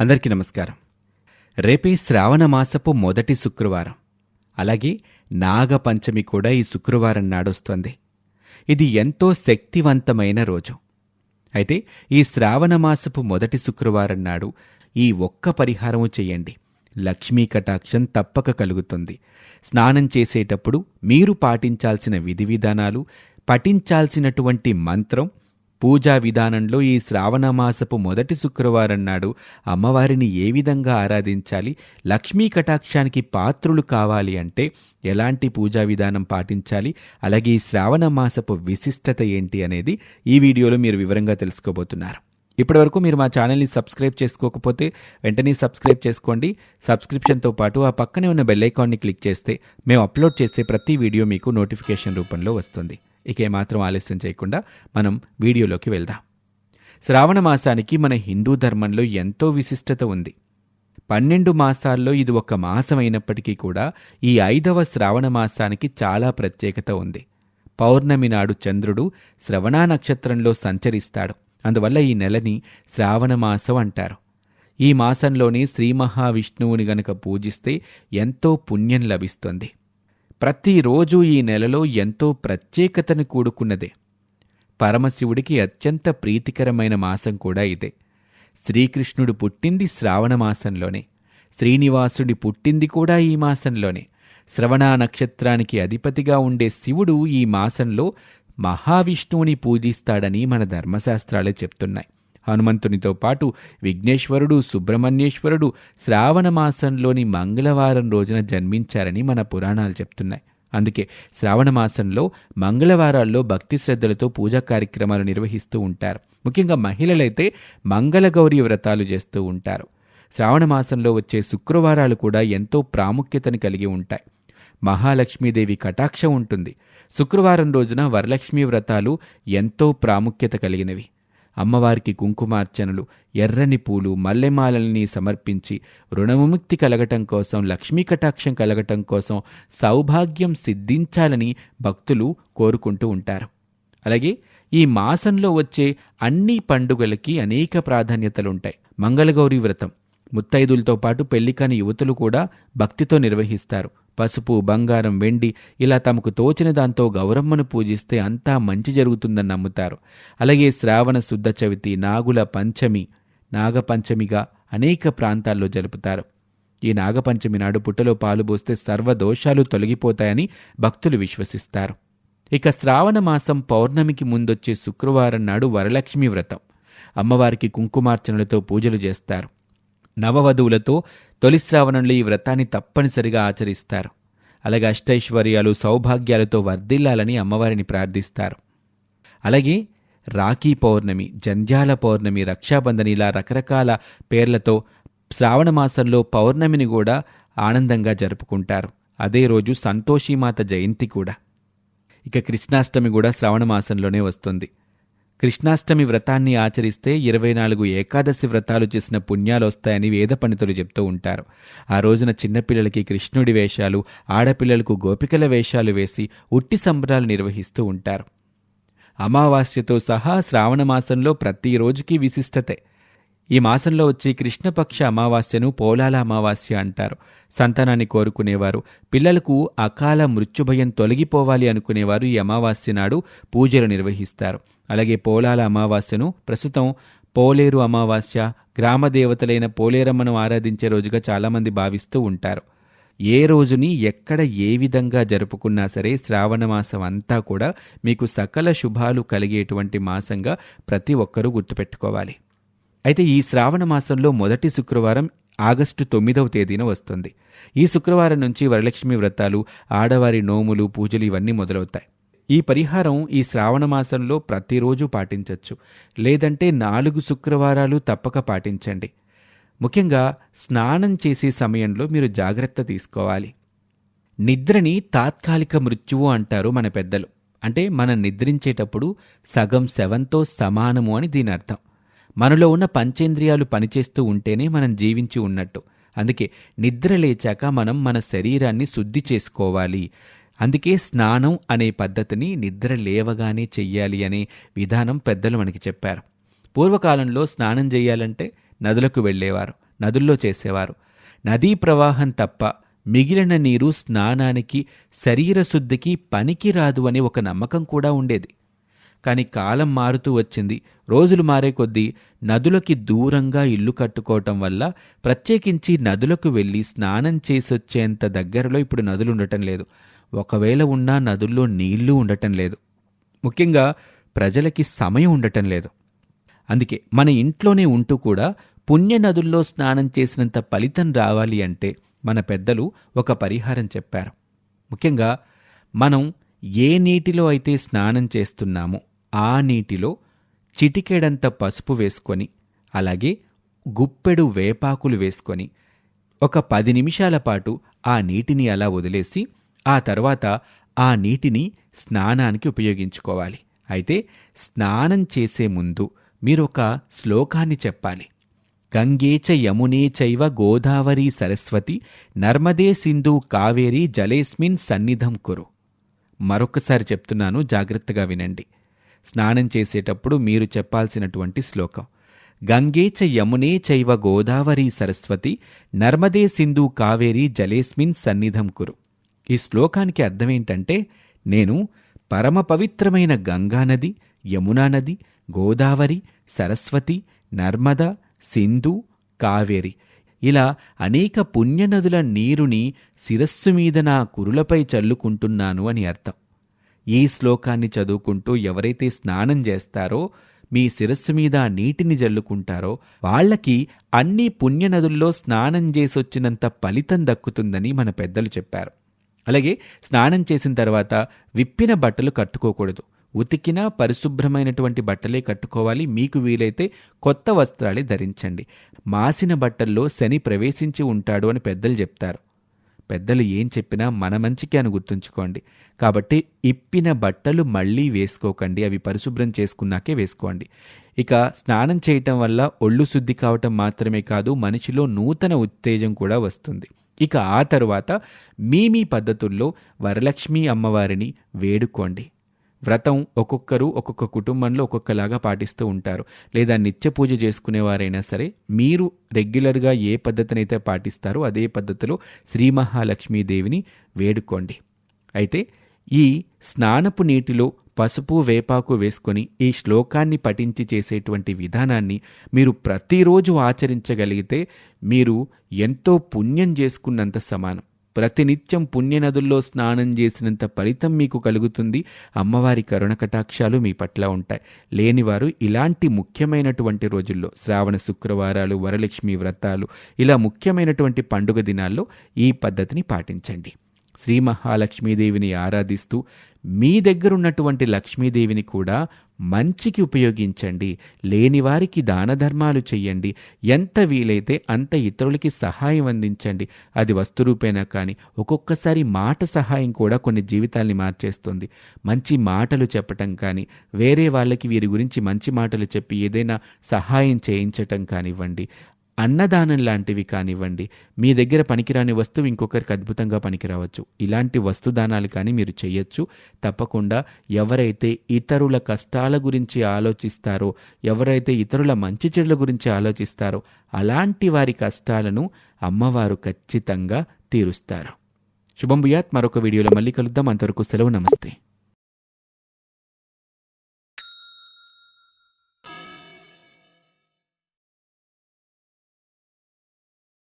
అందరికీ నమస్కారం. రేపే శ్రావణ మాసపు మొదటి శుక్రవారం. అలాగే నాగపంచమి కూడా ఈ శుక్రవారం నాడొస్తోంది. ఇది ఎంతో శక్తివంతమైన రోజు. అయితే ఈ శ్రావణ మాసపు మొదటి శుక్రవారం నాడు ఈ ఒక్క పరిహారము చేయండి. లక్ష్మీ కటాక్షం తప్పక కలుగుతుంది. స్నానం చేసేటప్పుడు మీరు పాటించాల్సిన విధి విధానాలు పఠించాల్సినటువంటి మంత్రం పూజా విధానంలో ఈ శ్రావణమాసపు మొదటి శుక్రవారం నాడు అమ్మవారిని ఏ విధంగా ఆరాధించాలి? లక్ష్మీ కటాక్షానికి పాత్రులు కావాలి అంటే ఎలాంటి పూజా విధానం పాటించాలి? అలాగే ఈ శ్రావణ మాసపు విశిష్టత ఏంటి అనేది ఈ వీడియోలో మీరు వివరంగా తెలుసుకోబోతున్నారు. ఇప్పటివరకు మీరు మా ఛానల్ని సబ్స్క్రైబ్ చేసుకోకపోతే వెంటనే సబ్స్క్రైబ్ చేసుకోండి. సబ్స్క్రిప్షన్తో పాటు ఆ పక్కనే ఉన్న బెల్ ఐకాన్ని క్లిక్ చేస్తే మేము అప్లోడ్ చేసే ప్రతి వీడియో మీకు నోటిఫికేషన్ రూపంలో వస్తుంది. ఇక ఏమాత్రం ఆలస్యం చేయకుండా మనం వీడియోలోకి వెళ్దాం. శ్రావణ మాసానికి మన హిందూ ధర్మంలో ఎంతో విశిష్టత ఉంది. పన్నెండు మాసాల్లో ఇది ఒక మాసం అయినప్పటికీ కూడా ఈ ఐదవ శ్రావణ మాసానికి చాలా ప్రత్యేకత ఉంది. పౌర్ణమి నాడు చంద్రుడు శ్రవణా నక్షత్రంలో సంచరిస్తాడు. అందువల్ల ఈ నెలని శ్రావణ మాసం అంటారు. ఈ మాసంలోనే శ్రీ మహావిష్ణువుని గనక పూజిస్తే ఎంతో పుణ్యం లభిస్తుంది. ప్రతిరోజు ఈ నెలలో ఎంతో ప్రత్యేకతను కూడుకున్నదే. పరమశివుడికి అత్యంత ప్రీతికరమైన మాసం కూడా ఇదే. శ్రీకృష్ణుడు పుట్టింది శ్రావణ మాసంలోనే. శ్రీనివాసుడి పుట్టింది కూడా ఈ మాసంలోనే. శ్రవణ నక్షత్రానికి అధిపతిగా ఉండే శివుడు ఈ మాసంలో మహావిష్ణువుని పూజిస్తాడని మన ధర్మశాస్త్రాలే చెప్తున్నాయి. హనుమంతునితో పాటు విఘ్నేశ్వరుడు సుబ్రహ్మణ్యేశ్వరుడు శ్రావణమాసంలోని మంగళవారం రోజున జన్మించారని మన పురాణాలు చెప్తున్నాయి. అందుకే శ్రావణమాసంలో మంగళవారాల్లో భక్తి శ్రద్ధలతో పూజా కార్యక్రమాలు నిర్వహిస్తూ ఉంటారు. ముఖ్యంగా మహిళలైతే మంగళగౌరి వ్రతాలు చేస్తూ ఉంటారు. శ్రావణమాసంలో వచ్చే శుక్రవారాలు కూడా ఎంతో ప్రాముఖ్యతను కలిగి ఉంటాయి. మహాలక్ష్మీదేవి కటాక్షం ఉంటుంది. శుక్రవారం రోజున వరలక్ష్మీ వ్రతాలు ఎంతో ప్రాముఖ్యత కలిగినవి. అమ్మవారికి కుంకుమార్చనలు ఎర్రని పూలు మల్లెమాలల్ని సమర్పించి రుణవిముక్తి కలగటం కోసం లక్ష్మీ కటాక్షం కలగటం కోసం సౌభాగ్యం సిద్ధించాలని భక్తులు కోరుకుంటూ ఉంటారు. అలాగే ఈ మాసంలో వచ్చే అన్ని పండుగలకి అనేక ప్రాధాన్యతలుంటాయి. మంగళగౌరి వ్రతం ముత్తైదులతో పాటు పెళ్ళికాని యువతులు కూడా భక్తితో నిర్వహిస్తారు. పసుపు బంగారం వెండి ఇలా తమకు తోచిన దాంతో గౌరమ్మను పూజిస్తే అంతా మంచి జరుగుతుందని నమ్ముతారు. అలాగే శ్రావణ శుద్ధ చవితి నాగుల పంచమి నాగపంచమిగా అనేక ప్రాంతాల్లో జరుపుతారు. ఈ నాగపంచమి నాడు పుట్టలో పాలు పోస్తే సర్వదోషాలు తొలగిపోతాయని భక్తులు విశ్వసిస్తారు. ఇక శ్రావణ మాసం పౌర్ణమికి ముందొచ్చే శుక్రవారం నాడు వరలక్ష్మి వ్రతం. అమ్మవారికి కుంకుమార్చనలతో పూజలు చేస్తారు. నవవధువులతో తొలిశ్రావణంలో ఈ వ్రతాన్ని తప్పనిసరిగా ఆచరిస్తారు. అలాగే అష్టైశ్వర్యాలు సౌభాగ్యాలతో వర్ధిల్లాలని అమ్మవారిని ప్రార్థిస్తారు. అలాగే రాఖీ పౌర్ణమి జంధ్యాల పౌర్ణమి రక్షాబంధన్ ఇలా రకరకాల పేర్లతో శ్రావణ మాసంలో పౌర్ణమిని కూడా ఆనందంగా జరుపుకుంటారు. అదే రోజు సంతోషీమాత జయంతి కూడా. ఇక కృష్ణాష్టమి కూడా శ్రావణ మాసంలోనే వస్తుంది. కృష్ణాష్టమి వ్రతాన్ని ఆచరిస్తే ఇరవై నాలుగు ఏకాదశి వ్రతాలు చేసిన పుణ్యాలు వస్తాయని వేద పండితులు చెప్తూ ఉంటారు. ఆ రోజున చిన్నపిల్లలకి కృష్ణుడి వేషాలు ఆడపిల్లలకు గోపికల వేషాలు వేసి ఉట్టి సంబరాలు నిర్వహిస్తూ ఉంటారు. అమావాస్యతో సహా శ్రావణ మాసంలో ప్రతిరోజుకి విశిష్టతే. ఈ మాసంలో వచ్చి కృష్ణపక్ష అమావాస్యను పోలాల అమావాస్య అంటారు. సంతానాన్ని కోరుకునేవారు. పిల్లలకు అకాల మృత్యుభయం తొలగిపోవాలి అనుకునేవారు ఈ అమావాస్య నాడు పూజలు నిర్వహిస్తారు. అలాగే పోలాల అమావాస్యను ప్రస్తుతం పోలేరు అమావాస్య గ్రామ దేవతలైన పోలేరమ్మను ఆరాధించే రోజుగా చాలామంది భావిస్తూ ఉంటారు. ఏ రోజుని ఎక్కడ ఏ విధంగా జరుపుకున్నా సరే శ్రావణ మాసం అంతా కూడా మీకు సకల శుభాలు కలిగేటువంటి మాసంగా ప్రతి ఒక్కరూ గుర్తుపెట్టుకోవాలి. అయితే ఈ శ్రావణ మాసంలో మొదటి శుక్రవారం ఆగస్టు తొమ్మిదవ తేదీన వస్తుంది. ఈ శుక్రవారం నుంచి వరలక్ష్మి వ్రతాలు ఆడవారి నోములు పూజలు ఇవన్నీ మొదలవుతాయి. ఈ పరిహారం ఈ శ్రావణ మాసంలో ప్రతిరోజు పాటించవచ్చు లేదంటే నాలుగు శుక్రవారాలు తప్పక పాటించండి. ముఖ్యంగా స్నానం చేసే సమయంలో మీరు జాగ్రత్త తీసుకోవాలి. నిద్రని తాత్కాలిక మృత్యువు అంటారు మన పెద్దలు. అంటే మనం నిద్రించేటప్పుడు సగం శవంతో సమానము అని దీని అర్థం మనలో ఉన్న పంచేంద్రియాలు పనిచేస్తూ ఉంటేనే మనం జీవించి ఉన్నట్టు. అందుకే నిద్ర లేచాక మనం మన శరీరాన్ని శుద్ధి చేసుకోవాలి. అందుకే స్నానం అనే పద్ధతిని నిద్ర లేవగానే చెయ్యాలి అనే విధానం పెద్దలు మనకి చెప్పారు. పూర్వకాలంలో స్నానం చేయాలంటే నదులకు వెళ్ళేవారు నదుల్లో చేసేవారు. నదీ ప్రవాహం తప్ప మిగిలిన నీరు స్నానానికి శరీర శుద్ధికి పనికి రాదు అని ఒక నమ్మకం కూడా ఉండేది. కానీ కాలం మారుతూ వచ్చింది. రోజులు మారే కొద్దీ నదులకి దూరంగా ఇల్లు కట్టుకోవటం వల్ల ప్రత్యేకించి నదులకు వెళ్ళి స్నానం చేసొచ్చేంత దగ్గరలో ఇప్పుడు నదులు ఉండటం లేదు. ఒకవేళ ఉన్నా నదుల్లో నీళ్ళు ఉండటం లేదు. ముఖ్యంగా ప్రజలకి సమయం ఉండటం లేదు. అందుకే మన ఇంట్లోనే ఉంటూ కూడా పుణ్య నదుల్లో స్నానం చేసినంత ఫలితం రావాలి అంటే మన పెద్దలు ఒక పరిహారం చెప్పారు. ముఖ్యంగా మనం ఏ నీటిలో అయితే స్నానం చేస్తున్నామో ఆ నీటిలో చిటికెడంత పసుపు వేసుకొని అలాగే గుప్పెడు వేపాకులు వేసుకొని ఒక పది నిమిషాల పాటు ఆ నీటిని అలా వదిలేసి ఆ తర్వాత ఆ నీటిని స్నానానికి ఉపయోగించుకోవాలి. అయితే స్నానం చేసే ముందు మీరు ఒక శ్లోకాన్ని చెప్పాలి. గంగేచ యమునే చైవ గోదావరి సరస్వతి నర్మదే సింధు కావేరి జలేస్మిన్ సన్నిధం కురు. మరొకసారి చెప్తున్నాను జాగ్రత్తగా వినండి. స్నానం చేసేటప్పుడు మీరు చెప్పాల్సినటువంటి శ్లోకం. గంగేచ యమునే చైవ గోదావరి సరస్వతి నర్మదే సింధు కావేరి జలేస్మిన్ సన్నిధం కురు. ఈ శ్లోకానికి అర్థమేంటంటే నేను పరమ పవిత్రమైన గంగానది యమునా నది గోదావరి సరస్వతి నర్మద సింధు కావేరి ఇలా అనేక పుణ్యనదుల నీరుని శిరస్సు మీద నా కురులపై చల్లుకుంటున్నాను అని అర్థం. ఈ శ్లోకాన్ని చదువుకుంటూ ఎవరైతే స్నానం చేస్తారో మీ శిరస్సు మీద నీటిని జల్లుకుంటారో వాళ్ళకి అన్ని పుణ్యనదుల్లో స్నానం చేసొచ్చినంత ఫలితం దక్కుతుందని మన పెద్దలు చెప్పారు. అలాగే స్నానం చేసిన తర్వాత విప్పిన బట్టలు కట్టుకోకూడదు. ఉతికిన పరిశుభ్రమైనటువంటి బట్టలే కట్టుకోవాలి. మీకు వీలైతే కొత్త వస్త్రాలే ధరించండి. మాసిన బట్టల్లో శని ప్రవేశించి ఉంటాడు అని పెద్దలు చెప్తారు. పెద్దలు ఏం చెప్పినా మన మంచికి అని గుర్తుంచుకోండి. కాబట్టి ఇప్పిన బట్టలు మళ్ళీ వేసుకోకండి అవి పరిశుభ్రం చేసుకున్నాకే వేసుకోండి. ఇక స్నానం చేయటం వల్ల ఒళ్ళు శుద్ధి కావటం మాత్రమే కాదు మనిషిలో నూతన ఉత్తేజం కూడా వస్తుంది. ఇక ఆ తరువాత మీ మీ పద్ధతుల్లో వరలక్ష్మి అమ్మవారిని వేడుకోండి. వ్రతం ఒక్కొక్కరు ఒక్కొక్క కుటుంబంలో ఒక్కొక్కలాగా పాటిస్తూ ఉంటారు. లేదా నిత్య పూజ చేసుకునేవారైనా సరే మీరు రెగ్యులర్గా ఏ పద్ధతినైతే పాటిస్తారో అదే పద్ధతిలో శ్రీ మహాలక్ష్మీదేవిని వేడుకోండి. అయితే ఈ స్నానపు నీటిలో పసుపు వేపాకు వేసుకొని ఈ శ్లోకాన్ని పఠించి చేసేటువంటి విధానాన్ని మీరు ప్రతిరోజు ఆచరించగలిగితే మీరు ఎంతో పుణ్యం చేసుకున్నంత సమానం. ప్రతినిత్యం పుణ్యనదుల్లో స్నానం చేసినంత ఫలితం మీకు కలుగుతుంది. అమ్మవారి కరుణ కటాక్షాలు మీ పట్ల ఉంటాయి. లేనివారు ఇలాంటి ముఖ్యమైనటువంటి రోజుల్లో శ్రావణ శుక్రవారాలు వరలక్ష్మి వ్రతాలు ఇలా ముఖ్యమైనటువంటి పండుగ దినాల్లో ఈ పద్ధతిని పాటించండి. శ్రీ మహాలక్ష్మీదేవిని ఆరాధిస్తూ మీ దగ్గరున్నటువంటి లక్ష్మీదేవిని కూడా మంచికి ఉపయోగించండి లేని వారికి దాన ధర్మాలు చెయ్యండి ఎంత వీలైతే అంత ఇతరులకి సహాయం అందించండి. అది వస్తురూపేనా కానీ ఒక్కొక్కసారి మాట సహాయం కూడా కొన్ని జీవితాల్ని మార్చేస్తుంది. మంచి మాటలు చెప్పటం కానీ వేరే వాళ్ళకి వీరి గురించి మంచి మాటలు చెప్పి ఏదైనా సహాయం చేయించటం కానివ్వండి. అన్నదానం లాంటివి కానివ్వండి మీ దగ్గర పనికిరాని వస్తువు ఇంకొకరికి అద్భుతంగా పనికిరావచ్చు. ఇలాంటి వస్తుదానాలు కానీ మీరు చేయొచ్చు. తప్పకుండా ఎవరైతే ఇతరుల కష్టాల గురించి ఆలోచిస్తారో ఎవరైతే ఇతరుల మంచి చెడుల గురించి ఆలోచిస్తారో అలాంటి వారి కష్టాలను అమ్మవారు ఖచ్చితంగా తీరుస్తారు. శుభం భూయాత్. మరొక వీడియోలో మళ్ళీ కలుద్దాం. అంతవరకు సెలవు. నమస్తే.